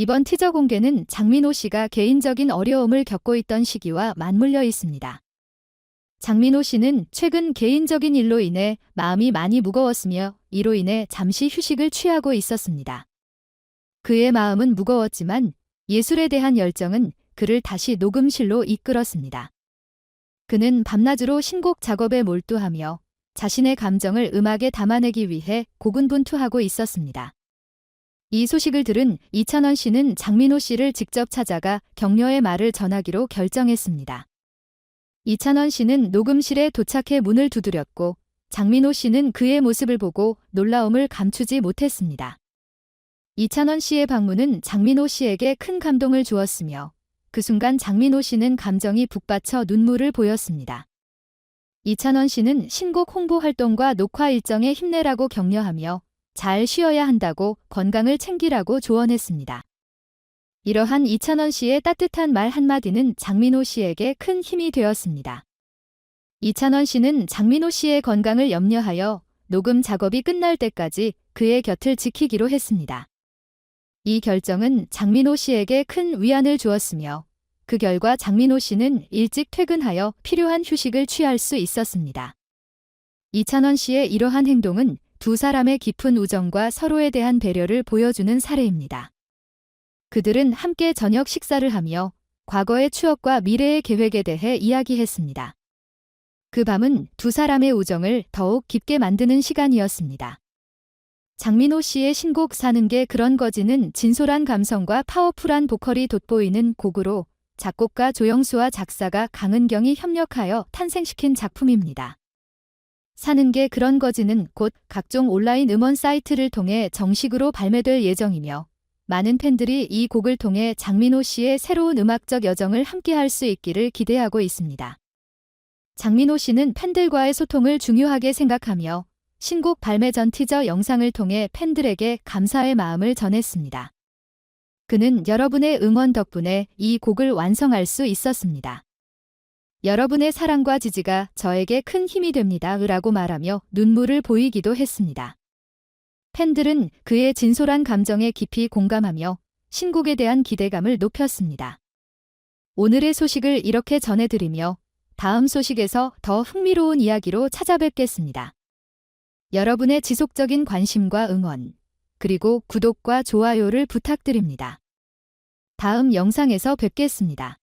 이번 티저 공개는 장민호 씨가 개인적인 어려움을 겪고 있던 시기와 맞물려 있습니다. 장민호 씨는 최근 개인적인 일로 인해 마음이 많이 무거웠으며 이로 인해 잠시 휴식을 취하고 있었습니다. 그의 마음은 무거웠지만 예술에 대한 열정은 그를 다시 녹음실로 이끌었습니다. 그는 밤낮으로 신곡 작업에 몰두하며 자신의 감정을 음악에 담아내기 위해 고군분투하고 있었습니다. 이 소식을 들은 이찬원 씨는 장민호 씨를 직접 찾아가 격려의 말을 전하기로 결정했습니다. 이찬원 씨는 녹음실에 도착해 문을 두드렸고 장민호 씨는 그의 모습을 보고 놀라움을 감추지 못했습니다. 이찬원 씨의 방문은 장민호 씨에게 큰 감동을 주었으며 그 순간 장민호 씨는 감정이 북받쳐 눈물을 보였습니다. 이찬원 씨는 신곡 홍보 활동과 녹화 일정에 힘내라고 격려하며 잘 쉬어야 한다고 건강을 챙기라고 조언했습니다. 이러한 이찬원 씨의 따뜻한 말 한마디는 장민호 씨에게 큰 힘이 되었습니다. 이찬원 씨는 장민호 씨의 건강을 염려하여 녹음 작업이 끝날 때까지 그의 곁을 지키기로 했습니다. 이 결정은 장민호 씨에게 큰 위안을 주었으며 그 결과 장민호 씨는 일찍 퇴근하여 필요한 휴식을 취할 수 있었습니다. 이찬원 씨의 이러한 행동은 두 사람의 깊은 우정과 서로에 대한 배려를 보여주는 사례입니다. 그들은 함께 저녁 식사를 하며 과거의 추억과 미래의 계획에 대해 이야기했습니다. 그 밤은 두 사람의 우정을 더욱 깊게 만드는 시간이었습니다. 장민호 씨의 신곡 사는 게 그런 거지는 진솔한 감성과 파워풀한 보컬이 돋보이는 곡으로 작곡가 조영수와 작사가 강은경이 협력하여 탄생시킨 작품입니다. 사는 게 그런 거지는 곧 각종 온라인 음원 사이트를 통해 정식으로 발매될 예정이며 많은 팬들이 이 곡을 통해 장민호 씨의 새로운 음악적 여정을 함께할 수 있기를 기대하고 있습니다. 장민호 씨는 팬들과의 소통을 중요하게 생각하며 신곡 발매 전 티저 영상을 통해 팬들에게 감사의 마음을 전했습니다. 그는 여러분의 응원 덕분에 이 곡을 완성할 수 있었습니다. 여러분의 사랑과 지지가 저에게 큰 힘이 됩니다. 라고 말하며 눈물을 보이기도 했습니다. 팬들은 그의 진솔한 감정에 깊이 공감하며 신곡에 대한 기대감을 높였습니다. 오늘의 소식을 이렇게 전해드리며 다음 소식에서 더 흥미로운 이야기로 찾아뵙겠습니다. 여러분의 지속적인 관심과 응원, 그리고 구독과 좋아요를 부탁드립니다. 다음 영상에서 뵙겠습니다.